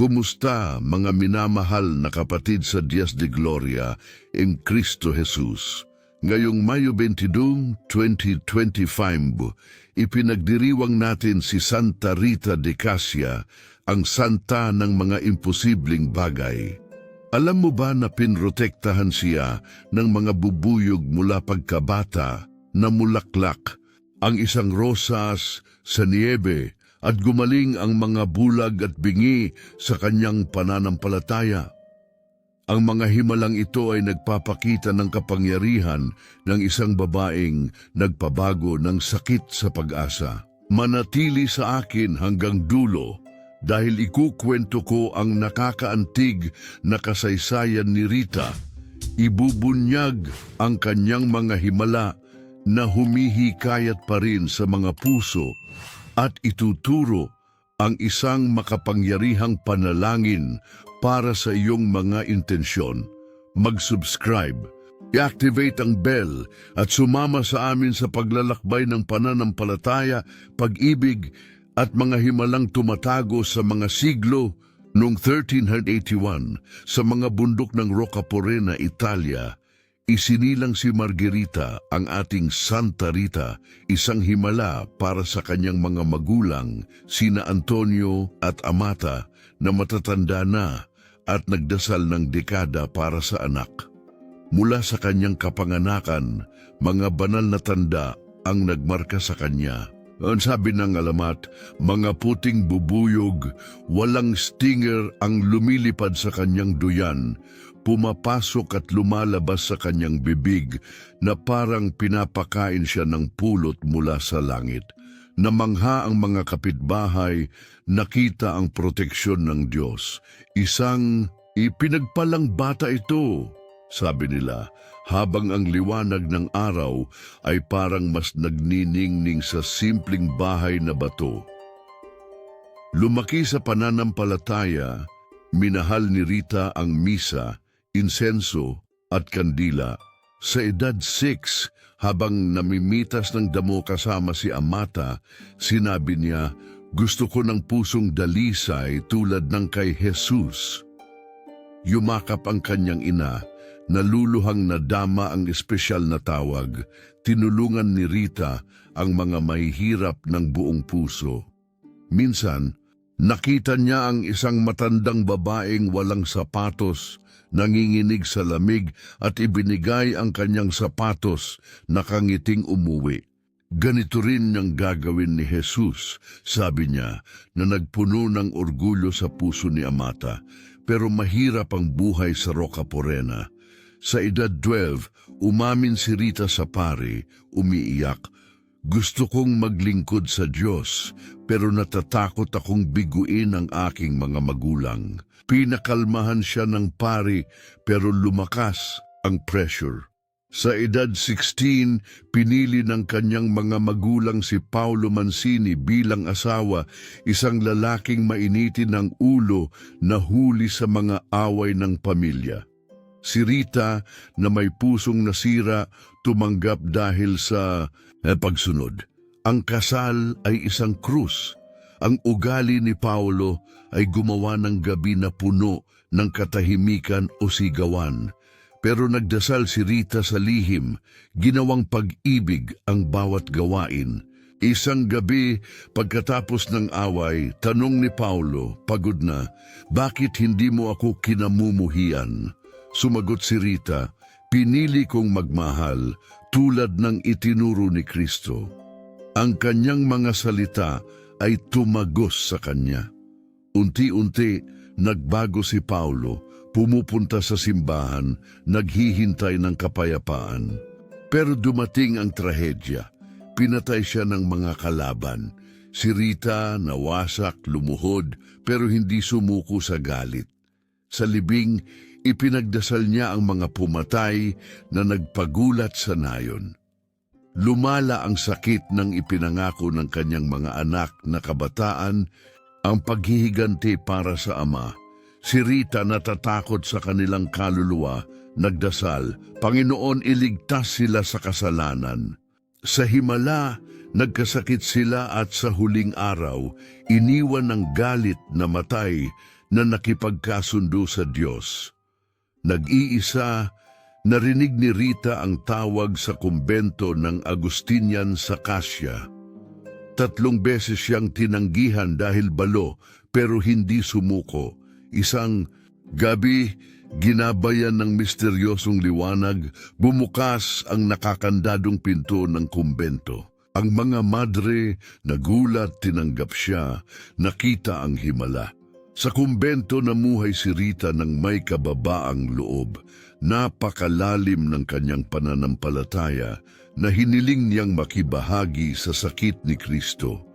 Kumusta mga minamahal na kapatid sa Dias de Gloria in Cristo Jesus? Ngayong Mayo 22, 2025, ipinagdiriwang natin si Santa Rita de Casia, ang santa ng mga imposibleng bagay. Alam mo ba na pinrotektahan siya ng mga bubuyog mula pagkabata na mulaklak, ang isang rosas sa niebe at gumaling ang mga bulag at bingi sa kanyang pananampalataya. Ang mga himalang ito ay nagpapakita ng kapangyarihan ng isang babaeng nagpabago ng sakit sa pag-asa. Manatili sa akin hanggang dulo dahil ikukwento ko ang nakakaantig na kasaysayan ni Rita. Ibubunyag ang kanyang mga himala na humihikayat pa rin sa mga puso at ituturo ang isang makapangyarihang panalangin para sa iyong mga intensyon. Mag-subscribe, i-activate ang bell at sumama sa amin sa paglalakbay ng pananampalataya, pag-ibig at mga himalang tumatago sa mga siglo noong 1381 sa mga bundok ng Roccaporena, Italia. Isinilang si Margherita, ang ating Santa Rita, isang himala para sa kanyang mga magulang, sina Antonio at Amata, na matatanda na at nagdasal ng dekada para sa anak. Mula sa kanyang kapanganakan, mga banal na tanda ang nagmarka sa kanya. Ang sabi ng alamat, mga puting bubuyog, walang stinger ang lumilipad sa kanyang duyan, pumapasok at lumalabas sa kanyang bibig na parang pinapakain siya ng pulot mula sa langit. Namangha ang mga kapitbahay, nakita ang proteksyon ng Diyos. Isang ipinagpalang bata ito, sabi nila, habang ang liwanag ng araw ay parang mas nagniningning sa simpleng bahay na bato. Lumaki sa pananampalataya, minahal ni Rita ang misa, insenso at kandila. Sa edad 6, habang namimitas ng damo kasama si Amata, sinabi niya, gusto ko ng pusong dalisay tulad ng kay Jesus. Yumakap ang kanyang ina, naluluhang nadama ang espesyal na tawag, tinulungan ni Rita ang mga mahihirap ng buong puso. Minsan, nakita niya ang isang matandang babaeng walang sapatos, nanginginig sa lamig at ibinigay ang kanyang sapatos na kangiting umuwi. Ganito rin niyang gagawin ni Jesus, sabi niya, na nagpuno ng orgulyo sa puso ni Amata, pero mahirap ang buhay sa Roccaporena. Sa edad 12, umamin si Rita sa pari, umiiyak, Gusto kong maglingkod sa Diyos, pero natatakot akong biguin ang aking mga magulang. Pinakalmahan siya ng pari, pero lumakas ang pressure. Sa edad 16, pinili ng kanyang mga magulang si Paolo Mancini bilang asawa, isang lalaking mainitin ng ulo na huli sa mga away ng pamilya. Si Rita na may pusong nasira tumanggap dahil sa pagsunod. Ang kasal ay isang krus. Ang ugali ni Paulo ay gumawa ng gabi na puno ng katahimikan o sigawan. Pero nagdasal si Rita sa lihim, ginawang pag-ibig ang bawat gawain. Isang gabi, pagkatapos ng away, tanong ni Paulo, pagod na, bakit hindi mo ako kinamumuhian? Sumagot si Rita, pinili kong magmahal tulad ng itinuro ni Kristo. Ang kanyang mga salita ay tumagos sa kanya. Unti-unti, nagbago si Paulo, pumupunta sa simbahan, naghihintay ng kapayapaan. Pero dumating ang trahedya. Pinatay siya ng mga kalaban. Si Rita nawasak, lumuhod, pero hindi sumuko sa galit. Sa libing, ipinagdasal niya ang mga pumatay na nagpagulat sa nayon. Lumala ang sakit ng ipinangako ng kanyang mga anak na kabataan, ang paghihiganti para sa ama. Si Rita natatakot sa kanilang kaluluwa, nagdasal, Panginoon iligtas sila sa kasalanan. Sa himala, nagkasakit sila at sa huling araw, iniwan ng galit na matay na nakipagkasundo sa Diyos. Nag-iisa, narinig ni Rita ang tawag sa kumbento ng Agustinian sa Cassia. Tatlong beses siyang tinanggihan dahil balo pero hindi sumuko. Isang gabi, ginabayan ng misteryosong liwanag, bumukas ang nakakandadong pinto ng kumbento. Ang mga madre nagulat tinanggap siya, nakita ang himala. Sa kumbento namuhay si Rita ng may kababaang loob, napakalalim ng kanyang pananampalataya na hiniling niyang makibahagi sa sakit ni Kristo.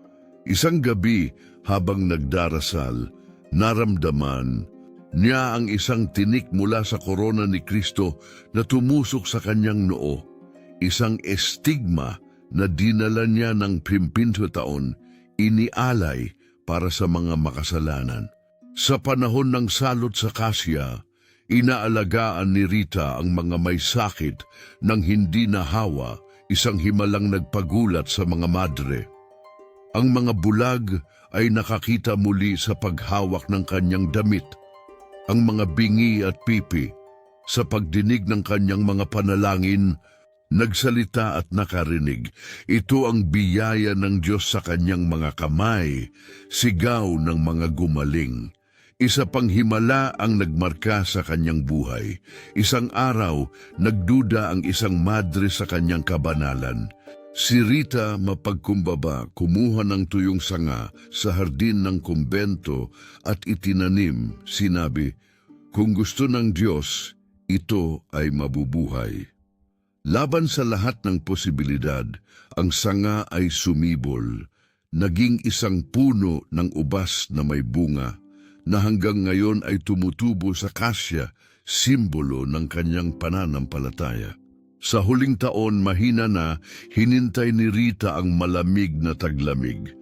Isang gabi habang nagdarasal, naramdaman niya ang isang tinik mula sa korona ni Kristo na tumusok sa kanyang noo, isang estigma na dinala niya ng pimpinto taon, inialay para sa mga makasalanan. Sa panahon ng salot sa Kasya, inaalagaan ni Rita ang mga may sakit nang hindi nahawa, isang himalang nagpagulat sa mga madre. Ang mga bulag ay nakakita muli sa paghawak ng kanyang damit, ang mga bingi at pipi, sa pagdinig ng kanyang mga panalangin, nagsalita at nakarinig. Ito ang biyaya ng Diyos sa kanyang mga kamay, sigaw ng mga gumaling. Isa pang himala ang nagmarka sa kanyang buhay. Isang araw, nagduda ang isang madre sa kanyang kabanalan. Si Rita mapagkumbaba kumuha ng tuyong sanga sa hardin ng kumbento at itinanim, sinabi, Kung gusto ng Diyos, ito ay mabubuhay. Laban sa lahat ng posibilidad, ang sanga ay sumibol, naging isang puno ng ubas na may bunga, na hanggang ngayon ay tumutubo sa kasya, simbolo ng kanyang pananampalataya. Sa huling taon, mahina na, hinintay ni Rita ang malamig na taglamig.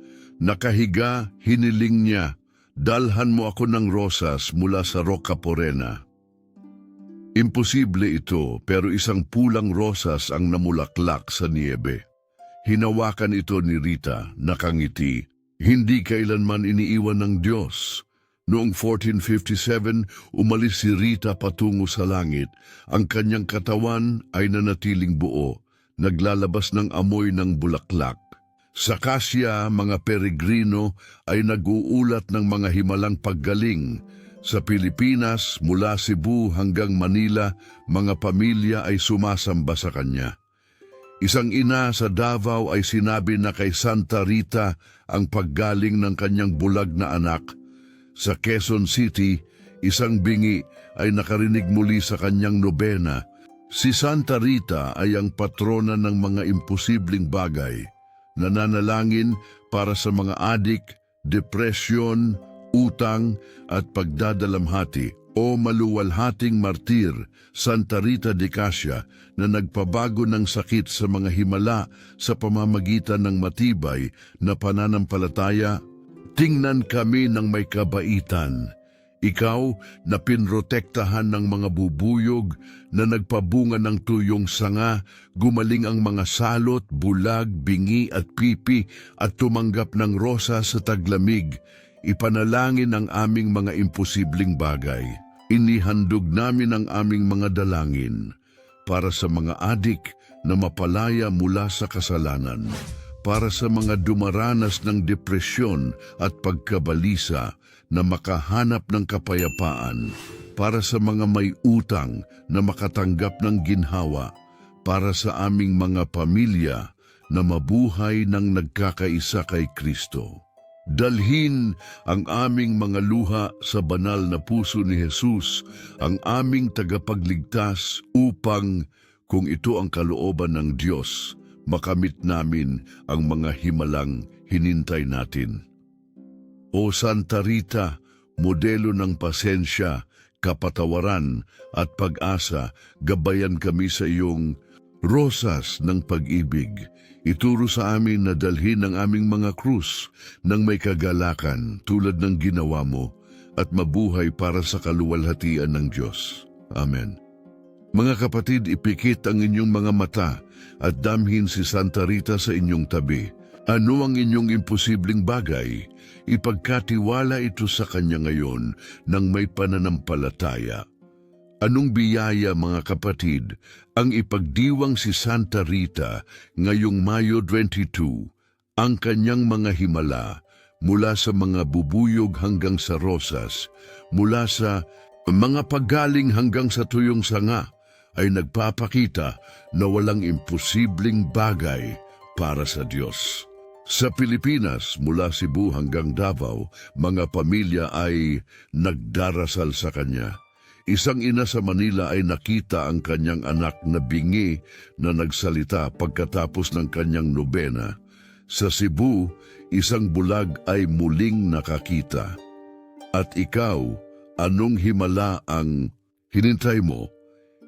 Nakahiga, hiniling niya, dalhan mo ako ng rosas mula sa Roca Porena. Imposible ito pero isang pulang rosas ang namulaklak sa niebe. Hinawakan ito ni Rita, nakangiti. Hindi kailanman iniiwan ng Diyos. Noong 1457, umalis si Rita patungo sa langit. Ang kanyang katawan ay nanatiling buo, naglalabas ng amoy ng bulaklak. Sa Kasya, mga peregrino ay nag-uulat ng mga himalang paggaling. Sa Pilipinas, mula Cebu hanggang Manila, mga pamilya ay sumasamba sa kanya. Isang ina sa Davao ay sinabi na kay Santa Rita ang paggaling ng kanyang bulag na anak. Sa Quezon City, isang bingi ay nakarinig muli sa kanyang nobena. Si Santa Rita ay ang patrona ng mga imposibleng bagay. Nananalangin para sa mga adik, depresyon, utang at pagdadalamhati o maluwalhating martir, Santa Rita de Cassia na nagpabago ng sakit sa mga himala sa pamamagitan ng matibay na pananampalataya. Tingnan kami ng may kabaitan. Ikaw na pinrotektahan ng mga bubuyog na nagpabunga ng tuyong sanga, gumaling ang mga salot, bulag, bingi at pipi at tumanggap ng rosa sa taglamig. Ipanalangin ang aming mga imposibleng bagay. Inihandog namin ang aming mga dalangin para sa mga adik na mapalaya mula sa kasalanan, para sa mga dumaranas ng depresyon at pagkabalisa na makahanap ng kapayapaan, para sa mga may utang na makatanggap ng ginhawa, para sa aming mga pamilya na mabuhay ng nagkakaisa kay Kristo. Dalhin ang aming mga luha sa banal na puso ni Jesus, ang aming tagapagligtas upang, kung ito ang kalooban ng Diyos, makamit namin ang mga himalang hinintay natin. O Santa Rita, modelo ng pasensya, kapatawaran at pag-asa, gabayan kami sa iyong rosas ng pag-ibig. Ituro sa amin na dalhin ang aming mga krus ng may kagalakan tulad ng ginawa mo at mabuhay para sa kaluwalhatian ng Diyos. Amen. Mga kapatid, ipikit ang inyong mga mata at damhin si Santa Rita sa inyong tabi. Ano ang inyong imposibleng bagay? Ipagkatiwala ito sa Kanya ngayon ng may pananampalataya. Anong biyaya mga kapatid ang ipagdiwang si Santa Rita ngayong Mayo 22, ang kanyang mga himala mula sa mga bubuyog hanggang sa rosas, mula sa mga paggaling hanggang sa tuyong sanga, ay nagpapakita na walang imposibleng bagay para sa Diyos. Sa Pilipinas, mula Cebu hanggang Davao, mga pamilya ay nagdarasal sa Kanya. Isang ina sa Manila ay nakita ang kanyang anak na bingi na nagsalita pagkatapos ng kanyang nobena. Sa Cebu, isang bulag ay muling nakakita. At ikaw, anong himala ang hinintay mo?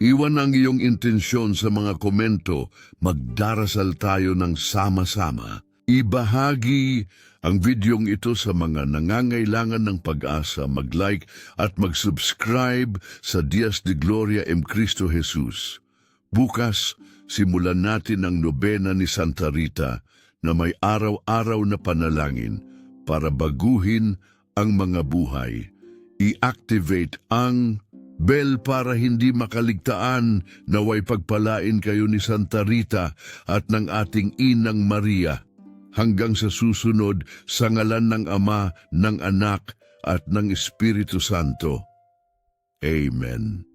Iwan ang iyong intensyon sa mga komento, magdarasal tayo ng sama-sama. Ibahagi ang videong ito sa mga nangangailangan ng pag-asa, mag-like at mag-subscribe sa Dias de Gloria M. Cristo Jesus. Bukas, simulan natin ang nobena ni Santa Rita na may araw-araw na panalangin para baguhin ang mga buhay. I-activate ang bell para hindi makaligtaan naway pagpalain kayo ni Santa Rita at ng ating Inang Maria hanggang sa susunod sa ngalan ng Ama, ng Anak at ng Espiritu Santo. Amen.